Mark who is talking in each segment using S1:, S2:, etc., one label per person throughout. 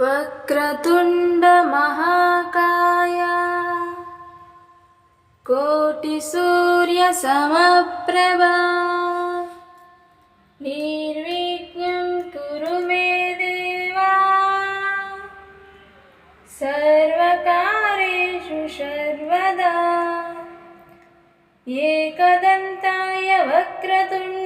S1: वक्रतुण्डमहाकाय कोटिसूर्यसमप्रभा। निर्विघ्नं कुरु मे देवा। सर्वकारेषु सर्वदा। एकदन्ताय वक्रतुण्डाय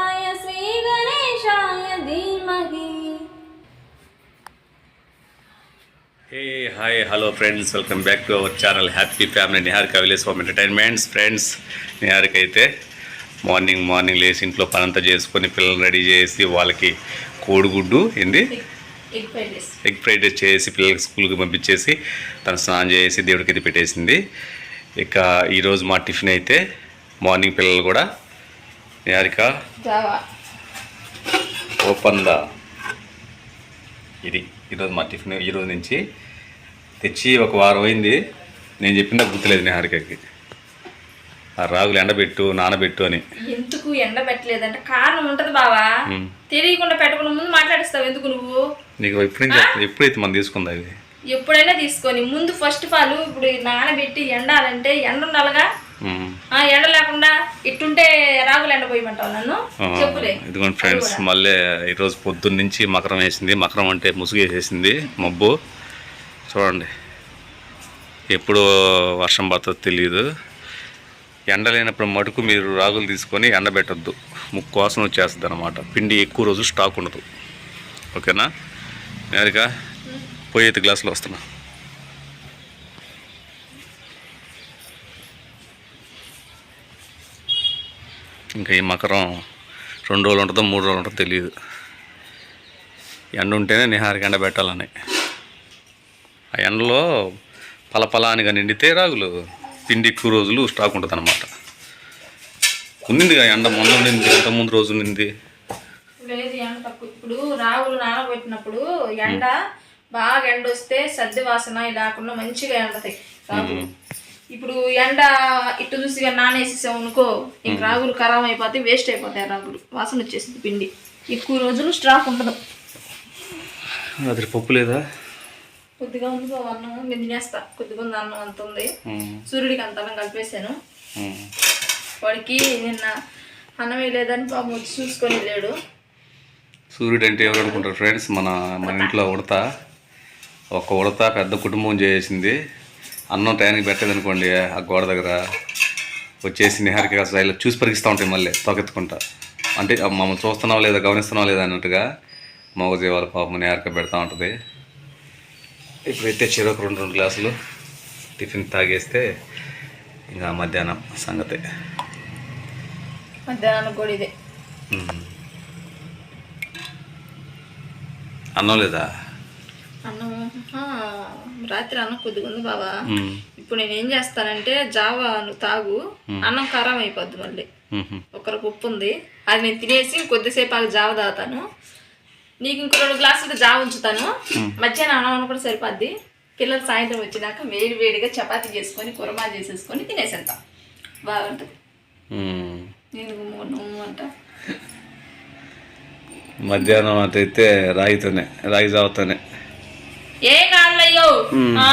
S2: hey hi hello friends welcome back to our channel happy family Niharika village home entertainments friends Niharika అయితే మార్నింగ్ మార్నింగ్ లేచి ఇంట్లో పనంతా చేసుకొని పిల్లల్ని రెడీ చేసి వాళ్ళకి కోడిగుడ్డు ఏంది?
S1: ఎగ్ ఫ్రైడ్ రైస్
S2: చేసి పిల్లలకి స్కూల్కి పంపించేసి తను స్నానం చేసి దేవుడికి అయితే పెట్టేసింది. ఇక ఈరోజు మా టిఫిన్ అయితే మార్నింగ్ పిల్లలు కూడా. Niharika open the? ఇది. ఈరోజు మా టిఫిన్ ఈరోజు నుంచి తెచ్చి ఒక వారం అయింది. నేను చెప్పిందా గుర్తులేదు నిహారికకి. ఆ రాగులు ఎండబెట్టు నానబెట్టు అని.
S1: ఎందుకు ఎండ పెట్టలేదంటే కారణం ఉంటది బావా. తెలియకుండా పెట్టకుండా ముందు మాట్లాడిస్తావు ఎందుకు నువ్వు?
S2: నీకు ఎప్పుడు ఎప్పుడైతే మనం తీసుకుందా ఇది?
S1: ఎప్పుడైనా తీసుకొని ముందు ఫస్ట్ ఆఫ్ ఆల్ ఇప్పుడు నానబెట్టి ఎండాలంటే ఎండ ఉండాలిగా ఎండ లేకుండా ఇట్టుంటే రాగులు ఎండ పోయమంటావు నన్ను?
S2: ఆ,
S1: చెప్పులే.
S2: ఇదిగోండి ఫ్రెండ్స్ మళ్ళీ ఈరోజు పొద్దున్న నుంచి మకరం వేసింది. మకరం అంటే ముసుగు వేసేసింది మబ్బు. చూడండి. ఎప్పుడు వర్షం పడుతుందో తెలియదు ఎండ లేనప్పుడు మటుకు మీరు రాగులు తీసుకొని ఎండబెట్టద్దు ముక్కు కోసం వచ్చేస్తుంది అనమాట పిండి ఎక్కువ రోజు స్టాక్ ఉండదు. ఓకేనా? నేరుగా పోయేది గ్లాసులో వస్తున్నా. ఇంకా ఈ మకరం రెండు రోజులు ఉంటుందో మూడు రోజులు ఉంటుందో తెలియదు. ఎండ ఉంటేనే నిహారికి ఎండ పెట్టాలని. ఆ ఎండలో పలపలానిగా నిండితే రాగులు పిండి ఎక్కువ రోజులు స్టాక్ ఉంటుంది అనమాట ఉన్నిందిగా ఎండ మొన్న ఉండింది అంత ముందు రోజు
S1: లేదు ఎండ తక్కువ. ఇప్పుడు రాగులు నానబెట్టినప్పుడు ఎండ బాగా ఎండ వస్తే సర్ది వాసన లేకుండా మంచిగా ఎండతాయి. ఇప్పుడు ఎండ ఇటు చూసి నానేసేసాం అనుకో ఇంక రాగులు ఖరాబ్ అయిపోతాయి వేస్ట్ అయిపోతాయి రాగులు. వాసన వచ్చేసింది పిండి. ఎక్కువ రోజులు స్టాక్ ఉండదు.
S2: అది పప్పు లేదా?
S1: కొద్దిగా ఉంది అన్నం. నేను తినేస్తా. కొద్దిగా ఉంది అన్నం అంత ఉంది. సూర్యుడికి అంత అన్నం కలిపేశాను. వాడికి నిన్న అన్నం వేయలేదని పాపం వచ్చి చూసుకొని వెళ్ళాడు.
S2: సూర్యుడు అంటే ఎవరు అనుకుంటారు? ఫ్రెండ్స్ మన మన ఇంట్లో ఉడత. ఒక ఉడత పెద్ద కుటుంబం చేసింది. అన్నం టైంకి పెట్టలేదు అనుకోండి ఆ గోడ దగ్గర వచ్చేసి నిహారిక ఇలా చూసి పరిగిస్తూ ఉంటాయి మళ్ళీ తోకెత్తుకుంటా. అంటే మమ్మల్ని చూస్తున్నావా లేదా గమనిస్తున్నావా లేదా అన్నట్టుగా మగజీవాల పాపం నిహారిక పెడతా ఉంటుంది. ఇప్పుడైతే చెరొక రెండు రెండు గ్లాసులు టిఫిన్ తాగేస్తే ఇంకా మధ్యాహ్నం సంగతి.
S1: మధ్యాహ్నం కూడా ఇదే.
S2: ఉమ్. అన్నం లేదా?
S1: అన్నం రాత్రి అన్నం కొద్దిగా ఉంది బాబా. ఇప్పుడు నేను ఏం చేస్తానంటే జావా నువ్వు తాగు అన్నం ఖరాబ్ అయిపోద్ది మళ్ళీ.
S2: ఉహు.
S1: ఒకరికి ఉప్పు ఉంది అది నేను తినేసి కొద్దిసేపు ఆగి జావ తాగుతాను. నీకు ఇంకో రెండు గ్లాసులు జావ ఉంచుతాను. మధ్యాహ్నం అన్నం కూడా సరిపోద్ది. పిల్లలు సాయంత్రం వచ్చినాక వేడి వేడిగా చపాతీ చేసుకొని కురమా చేసేసుకొని తినేసేద్దాం. బాగుంటుంది. నేను గుమ్మ అంట.
S2: మధ్యాహ్నం అటైతే రాగితోనే రాగి జావతోనే.
S1: ఏం ఆ,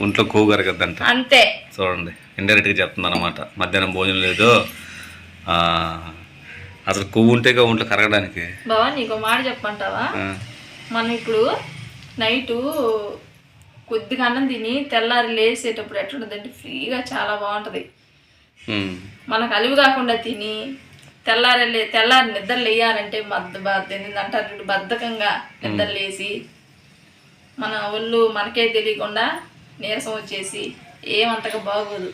S2: ఒంట్లో కరగద్దంట
S1: అంతే.
S2: చూడండి ఇండైరెక్ట్గా చెప్తున్నాను అనమాట మధ్యాహ్నం భోజనం లేదు. ఆ, అసలు కొవ్వు ఉంటేగా ఒంట్లో కరగడానికి.
S1: బావా నీకు ఒక మాట చెప్పమంటావా?
S2: ఆ,
S1: మనం ఇప్పుడు నైటు కొద్దిగా అన్నం తిని తెల్లారి లేసేటప్పుడు ఎట్లుంటుందంటే ఫ్రీగా చాలా బాగుంటుంది. మనకు అలివి కాకుండా తిని తెల్లారి తెల్లారి నిద్ర లేయాలంటే బద్ద బద్ద అంటారు బద్ధకంగా నిద్ర లేసి మన ఒళ్ళు మనకే తెలియకుండా నీరసం వచ్చేసి ఏమంతగా బాగోదు.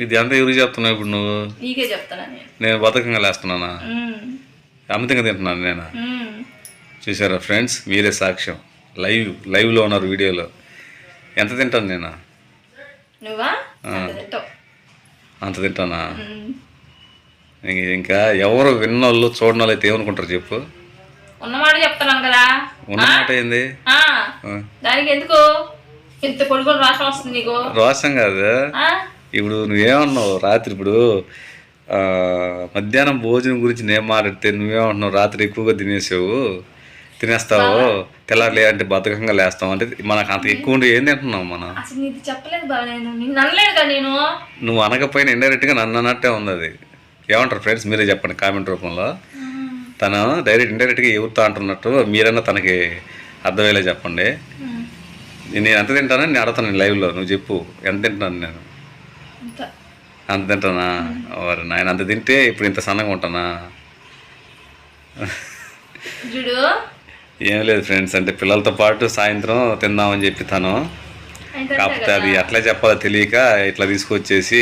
S2: ఇది అంతా ఎవరికి చెప్తున్నావు ఇప్పుడు నువ్వు?
S1: నీకే చెప్తాను నేను.
S2: నేను బతకంగా లేస్తున్నానా? అమితంగా తింటున్నాను నేను. చూసారా ఫ్రెండ్స్? మీరే సాక్ష్యం. లైవ్ లైవ్లో ఉన్నారు వీడియోలో. ఎంత తింటాను నేను?
S1: నువ్వా? అంత
S2: తింటానా. ఇంక- ఇంకా ఎవరు విన్నోళ్ళు చూడని వాళ్ళు అయితే ఏమనుకుంటారు చెప్పు?
S1: ఉన్నమాట చెప్తున్నాను కదా.
S2: ఉన్నమాట ఏంది?
S1: దానికి ఎందుకు ఇంత కొడుకులు రాష్ట్రం వస్తుంది నీకు.
S2: రోషం కాదు? ఇప్పుడు నువ్వేమన్నావు రాత్రి ఇప్పుడు మధ్యాహ్నం భోజనం గురించి నేను మాట్లాడితే నువ్వేమంటున్నావు? రాత్రి ఎక్కువగా తినేసావు. తినేస్తావు. తెల్లారి అంటే బద్ధకంగా లేస్తావు. అంటే మనకు అంత ఎక్కువ ఉండి ఏం తింటున్నావు మనం?
S1: చెప్పలేదు నేను.
S2: నువ్వు అనకపోయినా ఇండైరెక్ట్గా నన్ను అన్నట్టే ఉంది అది. ఏమంటారు ఫ్రెండ్స్? మీరే చెప్పండి కామెంట్ రూపంలో. తను డైరెక్ట్ ఇండైరెక్ట్గా ఎవరితో అంటున్నట్టు మీరన్నా తనకి అర్థమయ్యేలా చెప్పండి. నేను ఎంత తింటానని నేను అడుగుతాను లైవ్లో నువ్వు చెప్పు. ఎంత తింటాను నేను?
S1: అంత.
S2: తింటానా? వారు నాయన అంత తింటే ఇప్పుడు ఇంత సన్నగా ఉంటానా? ఏం లేదు ఫ్రెండ్స్ అంటే పిల్లలతో పాటు సాయంత్రం తిందామని చెప్పి తను. కాకపోతే అది ఎట్లా చెప్పాలో తెలియక ఇట్లా తీసుకొచ్చేసి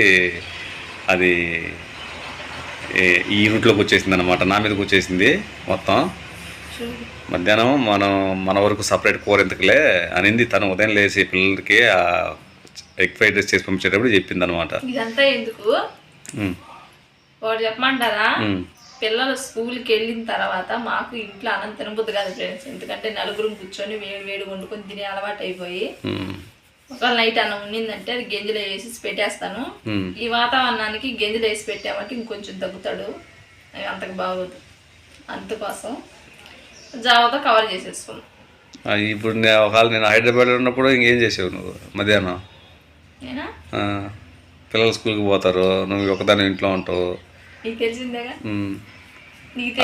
S2: అది ఈ రూట్లోకి వచ్చేసింది అనమాట నా మీదకి వచ్చేసింది మొత్తం. మధ్యాహ్నం మనం మన వరకు సపరేట్ కూర ఎందుకులే అనింది తను ఉదయం లేచి పిల్లలకి ఎగ్ ఫ్రైడ్ రైస్ చేసి పంపించేటప్పుడు చెప్పింది అనమాట
S1: ఇదంతా ఎందుకు? ఒకటి చెప్పమంటారా? పిల్లలు స్కూల్కి వెళ్ళిన తర్వాత మాకు ఇంట్లో అన్నం తినబుద్ది కాదు ఫ్రెండ్స్. ఎందుకంటే నలుగురు కూర్చొని వేడి వేడి వండుకొని తినే అలవాటు అయిపోయి ఒకవేళ నైట్ అన్నం ఉండిందంటే అది గింజలు వేసి పెట్టేస్తాను. ఈ వాతావరణానికి గింజలు వేసి పెట్టామంటే ఇంకొంచెం తగ్గుతాడు. అది అంతకు బాగోదు. అందుకోసం జావతో కవర్ చేసేసుకున్నాం
S2: ఇప్పుడు నేను ఒకవేళ నేను హైదరాబాద్లో ఉన్నప్పుడు ఇంకేం చేసావు నువ్వు మధ్యాహ్నం? పిల్లలు స్కూల్కి పోతారు. నువ్వు ఒకదాని ఇంట్లో ఉంటావు.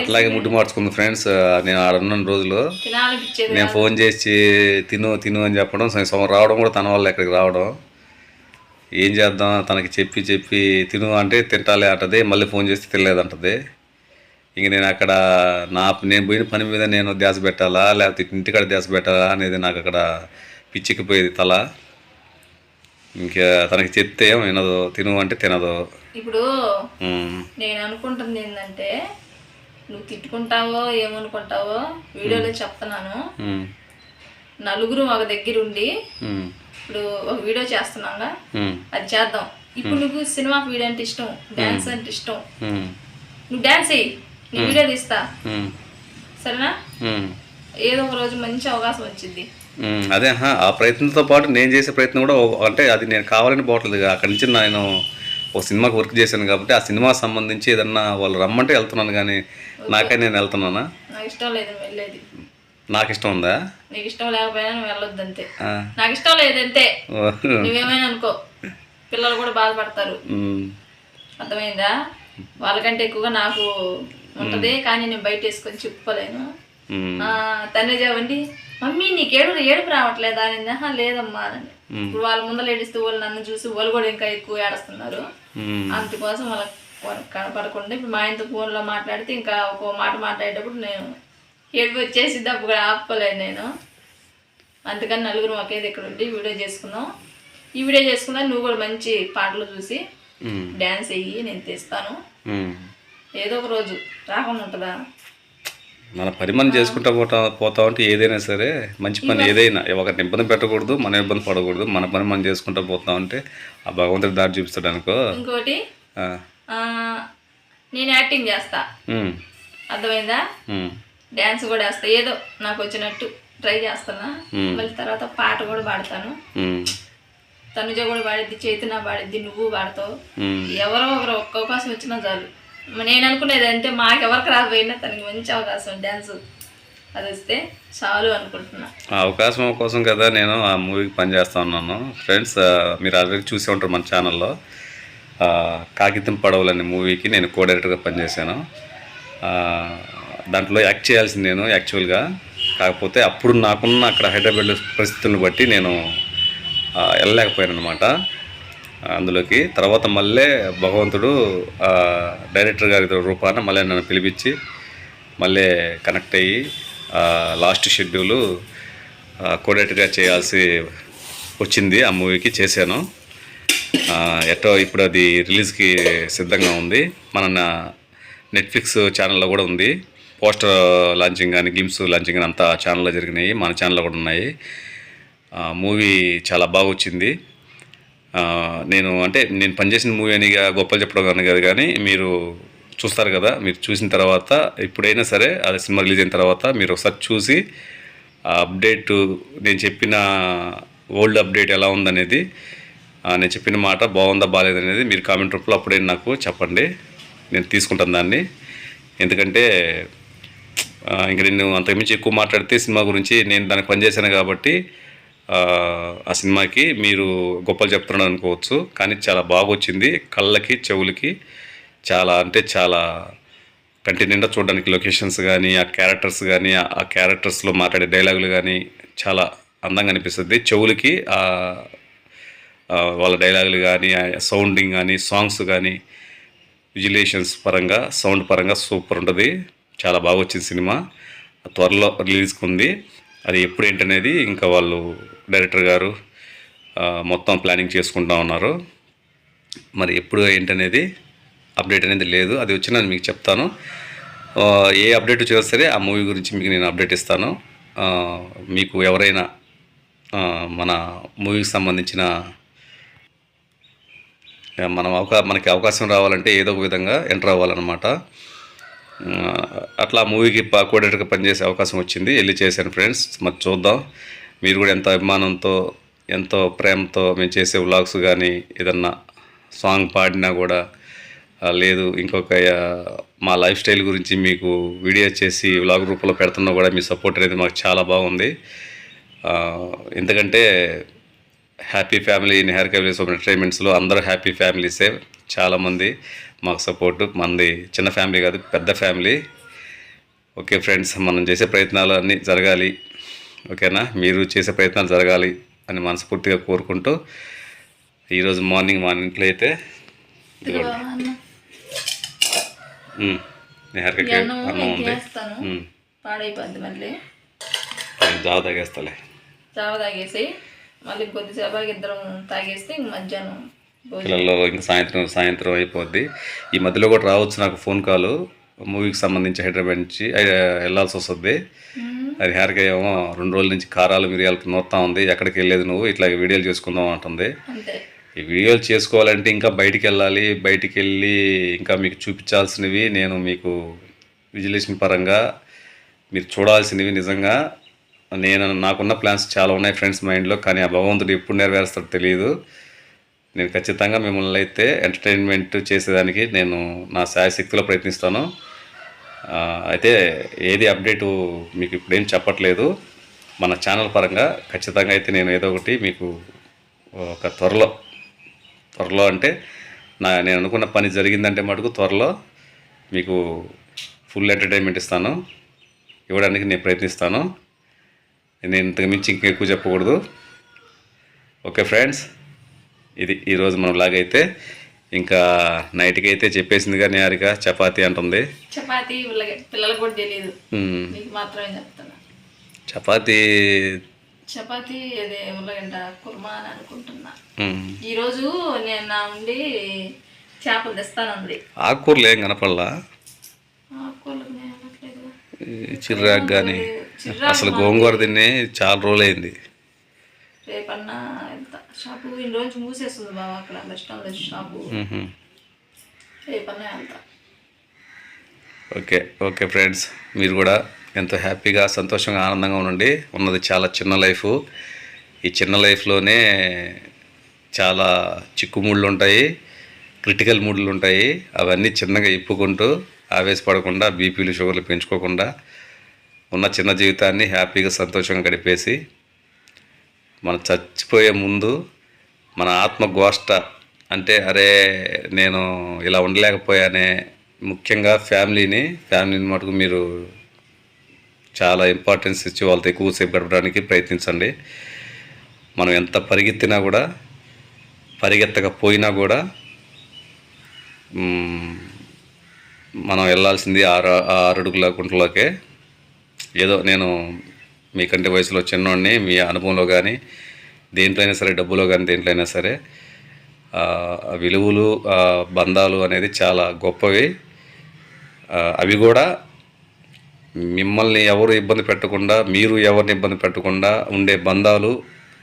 S2: అట్లాగే ముడ్డు మార్చుకుంది ఫ్రెండ్స్ నేను ఆడ ఉన్న రోజులు నేను ఫోన్ చేసి తిను తిను అని చెప్పడం సరే సోమ రావడం కూడా తన వల్ల ఇక్కడికి రావడం. ఏం చేద్దాం? తనకి చెప్పి చెప్పి తిను అంటే తింటాలే అంటది మళ్ళీ ఫోన్ చేస్తే తినలేదంటది ఇంక నేను అక్కడ నా నేను పోయిన పని మీద నేను ధ్యాస పెట్టాలా? లేకపోతే ఇంటికాడ ధ్యాస పెట్టాలా అనేది నాకు అక్కడ పిచ్చికిపోయేది తల. ఇంకా తనకి చెప్తే ఏం వినదు తిను అంటే తినదు.
S1: ఇప్పుడు నేను అనుకుంటుంది ఏంటంటే నువ్వు తిట్టుకుంటావో ఏమనుకుంటావో వీడియోలో చెప్తున్నాను. నలుగురు ఒక దగ్గర ఉండి ఇప్పుడు ఒక వీడియో చేస్తున్నాగా.
S2: ఉమ్,
S1: అది చేద్దాం. ఇప్పుడు నీకు సినిమా వీడియో అంటే ఇష్టం డ్యాన్స్ అంటే ఇష్టం. నువ్వు డ్యాన్స్ వేయి నీ వీడియో తీస్తా. సరేనా. ఏదో ఒక రోజు మంచి అవకాశం వచ్చింది.
S2: అదే ఆ ప్రయత్నంతో పాటు నేను చేసే ప్రయత్నం కూడా అంటే అది నేను కావాలని పోవట్లేదు అక్కడి నుంచి నేను ఒక సినిమాకి వర్క్ చేశాను కాబట్టి ఆ సినిమా సంబంధించి ఏదన్నా వాళ్ళు రమ్మంటే వెళ్తున్నాను కానీ నాకే నేను వెళ్తున్నానా?
S1: నాకు ఇష్టం లేదు వెళ్ళేది.
S2: నాకు ఇష్టం ఉందా?
S1: నీకు ఇష్టం లేకపోయినా నువ్వు వెళ్ళొద్దు అంతే. నాకు ఇష్టం లేదు అంతే. నువ్వేమైనా అనుకో. పిల్లలు కూడా బాధపడతారు. అర్థమైందా? వాళ్ళకంటే ఎక్కువగా నాకు ఉంటది కానీ నేను బయట వేసుకొని చెప్పుకోలేను. తనే చెప్పండి మమ్మీ నీకు ఏడు ఏడుపు రావట్లేదా? అని "ఆహా, లేదమ్మా అని. ఇప్పుడు వాళ్ళ ముందర ఏడిస్తే వాళ్ళు నన్ను చూసి వాళ్ళు కూడా ఇంకా ఎక్కువ ఏడుస్తున్నారు. అందుకోసం వాళ్ళకి వాళ్ళకి కనపడకుండా ఇప్పుడు మా ఇంత ఫోన్లో మాట్లాడితే ఇంకా ఒక మాట మాట్లాడేటప్పుడు నేను ఏడుపు వచ్చేసి అప్పుడు ఆపుకోలేను నేను అందుకని నలుగురు ఒకే దగ్గర ఉండి వీడియో చేసుకుందాం ఈ వీడియో చేసుకుందా నువ్వు కూడా మంచి పాటలు చూసి. డ్యాన్స్ వెయ్యి నేను తెస్తాను. ఏదో ఒక రోజు రాకుండా ఉంటుందా
S2: మన పని మనం చేసుకుంటా పోతా పోతా ఉంటే ఏదైనా సరే మంచి పని ఏదైనా ఒకరిని ఇబ్బంది పెట్టకూడదు మనం ఇబ్బంది పడకూడదు మన పని మనం చేసుకుంటా పోతా ఉంటే ఆ భగవంతుడి దారి చూపిస్తాడు అనుకో.
S1: ఇంకోటి నేను యాక్టింగ్ చేస్తా. అర్థమైందా. డ్యాన్స్ కూడా వేస్తా. ఏదో నాకు వచ్చినట్టు ట్రై చేస్తున్నా మళ్ళీ తర్వాత పాట కూడా పాడతాను. తనుజ కూడా పాడిద్ది చైతన్య పాడిద్ది నువ్వు పాడతావు. ఎవరో ఒకరు ఒక్క అవకాశం వచ్చినా చాలు. నేను అనుకునేది అంటే మాకెవరికి రాకపోయినా తనకి మంచి అవకాశం డ్యాన్స్ అది వస్తే చాలు అనుకుంటున్నా.
S2: ఆ అవకాశం కోసం కదా నేను ఆ మూవీకి పనిచేస్తా ఉన్నాను. ఫ్రెండ్స్ మీరు ఆల్రెడీ చూసే ఉంటారు మన ఛానల్లో కాగితం పడవలు అనే మూవీకి నేను కో డైరెక్టర్గా పనిచేశాను దాంట్లో యాక్ట్ చేయాల్సింది నేను యాక్చువల్గా కాకపోతే అప్పుడు నాకున్న అక్కడ హైదరాబాద్లో పరిస్థితులను బట్టి నేను వెళ్ళలేకపోయాను అనమాట అందులోకి తర్వాత మళ్ళీ భగవంతుడు డైరెక్టర్ గారి రూపాన మళ్ళీ నన్ను పిలిపించి మళ్ళీ కనెక్ట్ అయ్యి లాస్ట్ షెడ్యూలు కోడేట్గా చేయాల్సి వచ్చింది ఆ మూవీకి చేశాను. ఎట్టో ఇప్పుడు అది రిలీజ్కి సిద్ధంగా ఉంది. మన నా- నెట్ఫ్లిక్స్ ఛానల్లో కూడా ఉంది. పోస్టర్ లాంచింగ్ కానీ గేమ్స్ లాంచింగ్ కానీ అంతా ఛానల్లో జరిగినాయి. మన ఛానల్లో కూడా ఉన్నాయి. మూవీ చాలా బాగా వచ్చింది. నేను అంటే నేను పనిచేసిన మూవీ అని ఇక గొప్పలు చెప్పడం కానీ కాదు కానీ మీరు చూస్తారు కదా మీరు చూసిన తర్వాత ఎప్పుడైనా సరే అది సినిమా రిలీజ్ అయిన తర్వాత మీరు ఒకసారి చూసి ఆ అప్డేట్ నేను చెప్పిన ఓల్డ్ అప్డేట్ ఎలా ఉందనేది నేను చెప్పిన మాట బాగుందా బాగాలేదనేది మీరు కామెంట్ రూపంలో అప్పుడైనా నాకు చెప్పండి. నేను తీసుకుంటాను దాన్ని. ఎందుకంటే ఇంక నేను అంతకుమించి ఎక్కువ మాట్లాడితే సినిమా గురించి నేను దానికి పనిచేశాను కాబట్టి ఆ, సినిమాకి మీరు గొప్పలు చెప్తున్నాడు అనుకోవచ్చు కానీ చాలా బాగా వచ్చింది కళ్ళకి చెవులకి చాలా అంటే చాలా కంటి నిండా చూడడానికి లొకేషన్స్ కానీ ఆ క్యారెక్టర్స్ కానీ ఆ క్యారెక్టర్స్లో మాట్లాడే డైలాగులు కానీ చాలా అందంగా అనిపిస్తుంది. చెవులకి వాళ్ళ డైలాగులు కానీ సౌండింగ్ కానీ సాంగ్స్ కానీ విజులేషన్స్ పరంగా సౌండ్ పరంగా సూపర్ ఉంటుంది. చాలా బాగా వచ్చింది సినిమా. త్వరలో రిలీజ్కి ఉంది. అది ఎప్పుడు ఏంటనేది ఇంకా వాళ్ళు డైరెక్టర్ గారు మొత్తం ప్లానింగ్ చేసుకుంటా ఉన్నారు. మరి ఎప్పుడు ఏంటనేది అప్డేట్ అనేది లేదు. అది వచ్చి నేను మీకు చెప్తాను. ఏ అప్డేట్ చేస్తే ఆ మూవీ గురించి మీకు నేను అప్డేట్ ఇస్తాను. మీకు ఎవరైనా మన మూవీకి సంబంధించిన మనం అవకా మనకి అవకాశం రావాలంటే ఏదో ఒక విధంగా ఎంటర్ అవ్వాలన్నమాట. అట్లా మూవీకి కోడేటర్గా పనిచేసే అవకాశం వచ్చింది. వెళ్ళి చేశాను ఫ్రెండ్స్. మరి చూద్దాం. మీరు కూడా ఎంత అభిమానంతో ఎంతో ప్రేమతో మేము చేసే వ్లాగ్స్ కానీ ఏదన్నా సాంగ్ పాడినా కూడా లేదు ఇంకొక మా లైఫ్ స్టైల్ గురించి మీకు వీడియో చేసి వ్లాగ్ రూపంలో పెడుతున్నా కూడా మీ సపోర్ట్ అనేది మాకు చాలా బాగుంది. ఎందుకంటే హ్యాపీ ఫ్యామిలీ నిహార్ కవిలేస్ ఎంటర్టైన్మెంట్స్లో అందరూ హ్యాపీ ఫ్యామిలీసే చాలామంది మాకు సపోర్ట్ మంది చిన్న ఫ్యామిలీ కాదు పెద్ద ఫ్యామిలీ ఓకే ఫ్రెండ్స్ మనం చేసే ప్రయత్నాలు అన్నీ జరగాలి ఓకేనా మీరు చేసే ప్రయత్నాలు జరగాలి అని మనస్ఫూర్తిగా కోరుకుంటూ ఈరోజు మార్నింగ్ మా ఇంట్లో అయితే నిహార్కి
S1: అన్నం
S2: ఉంది.
S1: పాడైపోద్ది మళ్ళీ.
S2: జావ తాగేస్తాలే.
S1: చావ తాగేసి మళ్ళీ కొద్దిసేపు ఇద్దరం తాగేస్తే ఇంక మధ్యాహ్నం
S2: పిల్లల్లో ఇంకా సాయంత్రం సాయంత్రం అయిపోద్ది. ఈ మధ్యలో కూడా రావచ్చు నాకు ఫోన్ కాల్. మూవీకి సంబంధించి హైదరాబాద్ నుంచి వెళ్ళాల్సి వస్తుంది. అది హ్యార్గా ఏమో రెండు రోజుల నుంచి కారాలు మిరియాలకి నోత్తా ఉంది. ఎక్కడికి వెళ్ళేది నువ్వు ఇట్లా వీడియోలు చేసుకుందాం అంటుంది. ఈ వీడియోలు చేసుకోవాలంటే ఇంకా బయటికి వెళ్ళాలి బయటికి వెళ్ళి ఇంకా మీకు చూపించాల్సినవి నేను మీకు విజిలేషన్ పరంగా మీరు చూడాల్సినవి నిజంగా. నేను నాకున్న ప్లాన్స్ చాలా ఉన్నాయి ఫ్రెండ్స్ మైండ్లో కానీ ఆ భగవంతుడు ఎప్పుడు నెరవేరుస్తాడో తెలియదు నేను ఖచ్చితంగా మిమ్మల్ని అయితే ఎంటర్టైన్మెంట్ చేసేదానికి నేను నా శాయశక్తిలో ప్రయత్నిస్తాను. అయితే ఏది అప్డేటు మీకు ఇప్పుడేం చెప్పట్లేదు. మన ఛానల్ పరంగా ఖచ్చితంగా అయితే నేను ఏదో ఒకటి మీకు ఒక త్వరలో త్వరలో అంటే నా నేను అనుకున్న పని జరిగిందంటే మటుకు త్వరలో మీకు ఫుల్ ఎంటర్టైన్మెంట్ ఇస్తాను. ఇవ్వడానికి నేను ప్రయత్నిస్తాను. నేను ఇంతకు మించి ఇంకా ఎక్కువ చెప్పకూడదు. ఓకే ఫ్రెండ్స్ ఇది ఈరోజు మనం లాగైతే ఇంకా నైట్కి అయితే చెప్పేసింది కానీ హారిక చపాతీ అంటుంది.
S1: చపాతీ పిల్లలకు కూడా తెలియదు మాత్రమే చెప్తున్నా.
S2: చపాతీ
S1: చపాతీ అదే ఉల్లగడ్డ కుర్మా అని అనుకుంటున్నా. ఈరోజు నేను నా ఉండి చేపలు తెస్తానంది
S2: ఆకుకూరలు ఏం కనపడలా? ఈ చిర్రాకు కానీ అసలు గోంగూర తిని చాలా రోజులైంది.
S1: రేపన్నా వెళ్తా షాపు ఈ రోజు మూసేస్తుంది బాబా అక్కడ స్టాండ్లో షాపు. రేపన్నా వెళ్తా
S2: ఓకే ఓకే ఫ్రెండ్స్ మీరు కూడా ఎంతో హ్యాపీగా సంతోషంగా ఆనందంగా ఉండండి. ఉన్నది చాలా చిన్న లైఫ్. ఈ చిన్న లైఫ్లోనే చాలా చిక్కుముళ్ళు ఉంటాయి క్రిటికల్ మూడ్లు ఉంటాయి. అవన్నీ చిన్నగా ఇప్పుకుంటూ ఆవేశపడకుండా బీపీలు షుగర్లు పెంచుకోకుండా ఉన్న చిన్న జీవితాన్ని హ్యాపీగా సంతోషంగా గడిపేసి మనం చచ్చిపోయే ముందు మన ఆత్మగోష్ట అంటే అరే నేను ఇలా ఉండలేకపోయానే ముఖ్యంగా ఫ్యామిలీని ఫ్యామిలీని మటుకు మీరు చాలా ఇంపార్టెన్స్ ఇచ్చి వాళ్ళతో ఎక్కువసేపు గడపడానికి ప్రయత్నించండి. మనం ఎంత పరిగెత్తినా కూడా పరిగెత్తకపోయినా కూడా మనం వెళ్ళాల్సింది ఆరు ఆరు అడుగుల గుంటలోకే. ఏదో నేను మీకంటే వయసులో చిన్నోడిని మీ అనుభవంలో కానీ దేంట్లో అయినా సరే డబ్బులో కానీ దేంట్లో అయినా సరే విలువలు బంధాలు అనేది చాలా గొప్పవి. అవి కూడా మిమ్మల్ని ఎవరు ఇబ్బంది పెట్టకుండా మీరు ఎవరిని ఇబ్బంది పెట్టకుండా ఉండే బంధాలు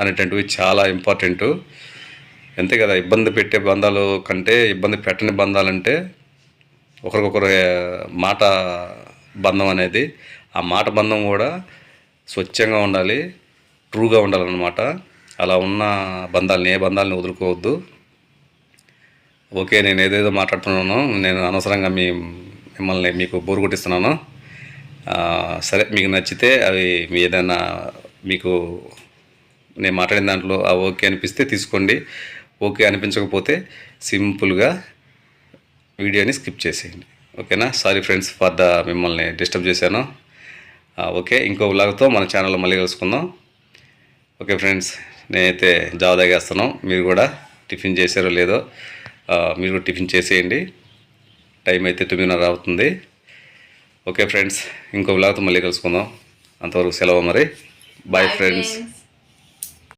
S2: అనేటువంటివి చాలా ఇంపార్టెంటు. అంతే కదా ఇబ్బంది పెట్టే బంధాలు కంటే ఇబ్బంది పెట్టని బంధాలంటే ఒకరికొకరు మాట బంధం అనేది ఆ మాట బంధం కూడా స్వచ్ఛంగా ఉండాలి ట్రూగా ఉండాలన్నమాట. అలా ఉన్న బంధాలని ఏ బంధాలని వదులుకోవద్దు. ఓకే నేను ఏదేదో మాట్లాడుతున్నాను నేను అనవసరంగా మీ మిమ్మల్ని మీకు బోరు కొట్టిస్తున్నాను. సరే మీకు నచ్చితే అవి మీ ఏదైనా మీకు నేను మాట్లాడిన దాంట్లో ఆ ఓకే అనిపిస్తే తీసుకోండి. ఓకే అనిపించకపోతే సింపుల్గా వీడియోని స్కిప్ చేసేయండి. ఓకేనా? సారీ ఫ్రెండ్స్ ఫర్ ద మిమ్మల్ని డిస్టర్బ్ చేశాను. ఓకే ఇంకో వ్లాగ్తో మన ఛానల్లో మళ్ళీ కలుసుకుందాం. ఓకే ఫ్రెండ్స్ నేనైతే జావ తాగేస్తున్నాం. మీరు కూడా టిఫిన్ చేశారో లేదో మీరు కూడా టిఫిన్ చేసేయండి. టైం అయితే తొమ్మిదిన్నర అవుతుంది. ఓకే ఫ్రెండ్స్ ఇంకో వ్లాగ్తో మళ్ళీ కలుసుకుందాం. అంతవరకు సెలవు మరి. Bye
S1: friends